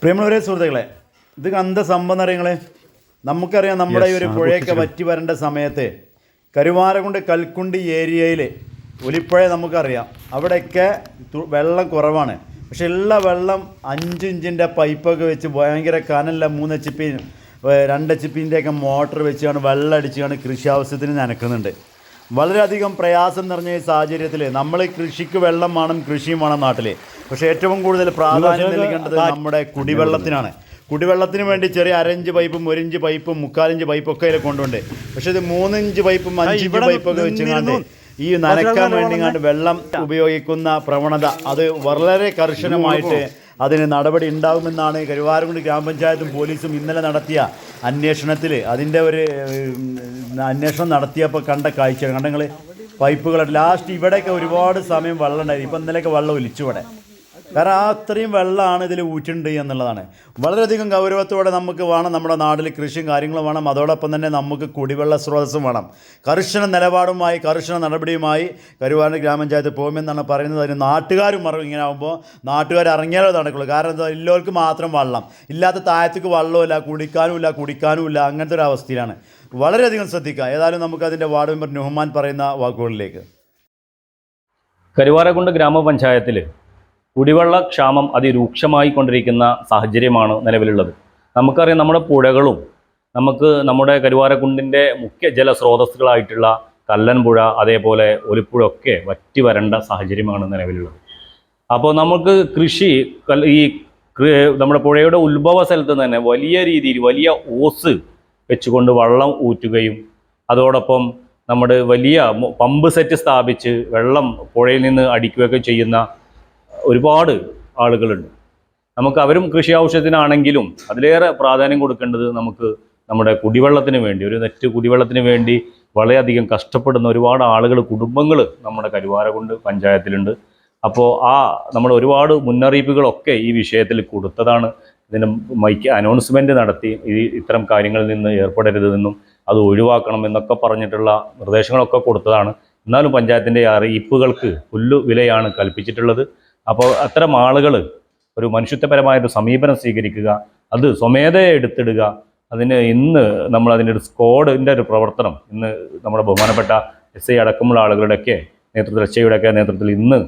പ്രിയമുള്ളവരെ സുഹൃത്തുക്കളെ ഇത് എന്താ സംഭവം എന്ന് അറിയങ്ങളെ നമുക്കറിയാം നമ്മുടെ ഈ ഒരു പുഴയൊക്കെ വറ്റി വരേണ്ട സമയത്ത് കരുവാരകുണ്ട് കൽക്കുണ്ടി ഏരിയയിൽ ഒലിപ്പുഴ നമുക്കറിയാം. അവിടെയൊക്കെ വെള്ളം കുറവാണ്. പക്ഷെ എല്ലാ വെള്ളം അഞ്ച് ഇഞ്ചിന്റെ പൈപ്പൊക്കെ വെച്ച് ഭയങ്കര കനല്ല മൂന്ന് എച്ച് പി രണ്ട് എച്ച് പിന്റെയൊക്കെ മോട്ടർ വെച്ചാണ് വെള്ളം അടിച്ചാണ് കൃഷി ആവശ്യത്തിന് നനക്കുന്നുണ്ട്. വളരെയധികം പ്രയാസം നിറഞ്ഞ ഈ സാഹചര്യത്തിൽ നമ്മൾ കൃഷിക്ക് വെള്ളം വേണം കൃഷിയും വേണം നാട്ടിൽ പക്ഷേ ഏറ്റവും കൂടുതൽ പ്രാധാന്യം നൽകേണ്ടത് നമ്മുടെ കുടിവെള്ളത്തിനാണ്. കുടിവെള്ളത്തിന് വേണ്ടി ചെറിയ അരഞ്ച് പൈപ്പും ഒരിഞ്ച് പൈപ്പും മുക്കാലിഞ്ച് പൈപ്പും ഒക്കെ അതിൽ കൊണ്ടുണ്ട്. പക്ഷേ ഇത് മൂന്നിഞ്ച് പൈപ്പും അഞ്ചിഞ്ച് പൈപ്പൊക്കെ വെച്ചുകൊണ്ട് ഈ നനയ്ക്കാൻ വേണ്ടി കണ്ട് വെള്ളം ഉപയോഗിക്കുന്ന പ്രവണത അത് വളരെ കർശനമായിട്ട് അതിന് നടപടി ഉണ്ടാകുമെന്നാണ് കരുവാരക്കുണ്ട് ഗ്രാമപഞ്ചായത്തും പോലീസും ഇന്നലെ നടത്തിയ അന്വേഷണത്തിൽ. അതിന്റെ ഒരു അന്വേഷണം നടത്തിയപ്പോൾ കണ്ട കാഴ്ച കണ്ടങ്ങൾ പൈപ്പുകൾ ലാസ്റ്റ് ഇവിടെയൊക്കെ ഒരുപാട് സമയം വെള്ളം ഉണ്ടായിരുന്നു. ഇപ്പം ഇന്നലെയൊക്കെ വെള്ളം ഒലിച്ചു ഇവിടെ. കാരണം ആ അത്രയും വെള്ളമാണ് ഇതിൽ ഊറ്റുണ്ട് എന്നുള്ളതാണ്. വളരെയധികം ഗൗരവത്തോടെ നമുക്ക് വേണം നമ്മുടെ നാട്ടിൽ കൃഷിയും കാര്യങ്ങളും വേണം. അതോടൊപ്പം തന്നെ നമുക്ക് കുടിവെള്ള സ്രോതസ്സും വേണം. കർശന നിലപാടുമായി കർശന നടപടിയുമായി കരുവാരൂർ ഗ്രാമപഞ്ചായത്ത് പോകുമെന്നാണ് പറയുന്നത്. അതിന് നാട്ടുകാരും മറു ഇങ്ങനെ ആകുമ്പോൾ നാട്ടുകാർ ഇറങ്ങിയാലോ നടക്കുള്ളൂ. കാരണം എന്താ ഇല്ലവർക്ക് മാത്രം വെള്ളം. ഇല്ലാത്ത താഴത്തേക്ക് വെള്ളമില്ല കുടിക്കാനുമില്ല കുടിക്കാനുമില്ല. അങ്ങനത്തെ ഒരു അവസ്ഥയിലാണ്. വളരെയധികം ശ്രദ്ധിക്കുക. ഏതായാലും നമുക്ക് അതിന്റെ വാർഡ് മെമ്പർ നുഹ്മാൻ പറയുന്ന വാക്കുകളിലേക്ക്. കരുവാരക്കുണ്ട് ഗ്രാമപഞ്ചായത്തിൽ കുടിവെള്ള ക്ഷാമം അതിരൂക്ഷമായി കൊണ്ടിരിക്കുന്ന സാഹചര്യമാണ് നിലവിലുള്ളത്. നമുക്കറിയാം നമ്മുടെ പുഴകളും നമുക്ക് നമ്മുടെ കരുവാരക്കുണ്ടിന്റെ മുഖ്യ ജലസ്രോതസ്സുകളായിട്ടുള്ള കല്ലൻപുഴ അതേപോലെ ഒലിപ്പുഴ ഒക്കെ വറ്റി വരേണ്ട സാഹചര്യമാണ് നിലവിലുള്ളത്. അപ്പോൾ നമുക്ക് കൃഷി ഈ നമ്മുടെ പുഴയുടെ ഉത്ഭവ സ്ഥലത്ത് തന്നെ വലിയ രീതിയിൽ വലിയ ഓസ് വെച്ചുകൊണ്ട് വെള്ളം ഊറ്റുകയും അതോടൊപ്പം നമ്മുടെ വലിയ പമ്പ് സെറ്റ് സ്ഥാപിച്ച് വെള്ളം പുഴയിൽ നിന്ന് അടിക്കുകയൊക്കെ ചെയ്യുന്ന ഒരുപാട് ആളുകളുണ്ട്. നമുക്ക് അവരും കൃഷി ആവശ്യത്തിനാണെങ്കിലും അതിലേറെ പ്രാധാന്യം കൊടുക്കേണ്ടത് നമുക്ക് നമ്മുടെ കുടിവെള്ളത്തിന് വേണ്ടി ഒരു നെറ്റ് കുടിവെള്ളത്തിന് വേണ്ടി വളരെയധികം കഷ്ടപ്പെടുന്ന ഒരുപാട് ആളുകൾ കുടുംബങ്ങൾ നമ്മുടെ കരുവാരകുണ്ട് പഞ്ചായത്തിലുണ്ട്. അപ്പോൾ ആ നമ്മൾ ഒരുപാട് മുന്നറിയിപ്പുകളൊക്കെ ഈ വിഷയത്തിൽ കൊടുത്തതാണ്. ഇതിന് മൈക്ക് അനൗൺസ്മെന്റ് നടത്തി ഈ ഇത്തരം കാര്യങ്ങളിൽ നിന്ന് ഏർപ്പെടരുതെന്നും അത് ഒഴിവാക്കണം എന്നൊക്കെ പറഞ്ഞിട്ടുള്ള നിർദ്ദേശങ്ങളൊക്കെ കൊടുത്തതാണ്. എന്നാലും പഞ്ചായത്തിന്റെ അറിയിപ്പുകൾക്ക് പുല്ലു വിലയാണ് കൽപ്പിച്ചിട്ടുള്ളത്. അപ്പോൾ അത്തരം ആളുകൾ ഒരു മനുഷ്യത്വപരമായ ഒരു സമീപനം സ്വീകരിക്കുക അത് സ്വമേധയെ എടുത്തിടുക അതിന് ഇന്ന് നമ്മൾ അതിന്റെ ഒരു സ്ക്വാഡിന്റെ ഒരു പ്രവർത്തനം ഇന്ന് നമ്മുടെ ബഹുമാനപ്പെട്ട എസ് ഐ അടക്കമുള്ള ആളുകളുടെയൊക്കെ നേതൃത്വത്തിൽ എസ് ഐയുടെയൊക്കെ നേതൃത്വത്തിൽ ഇന്ന്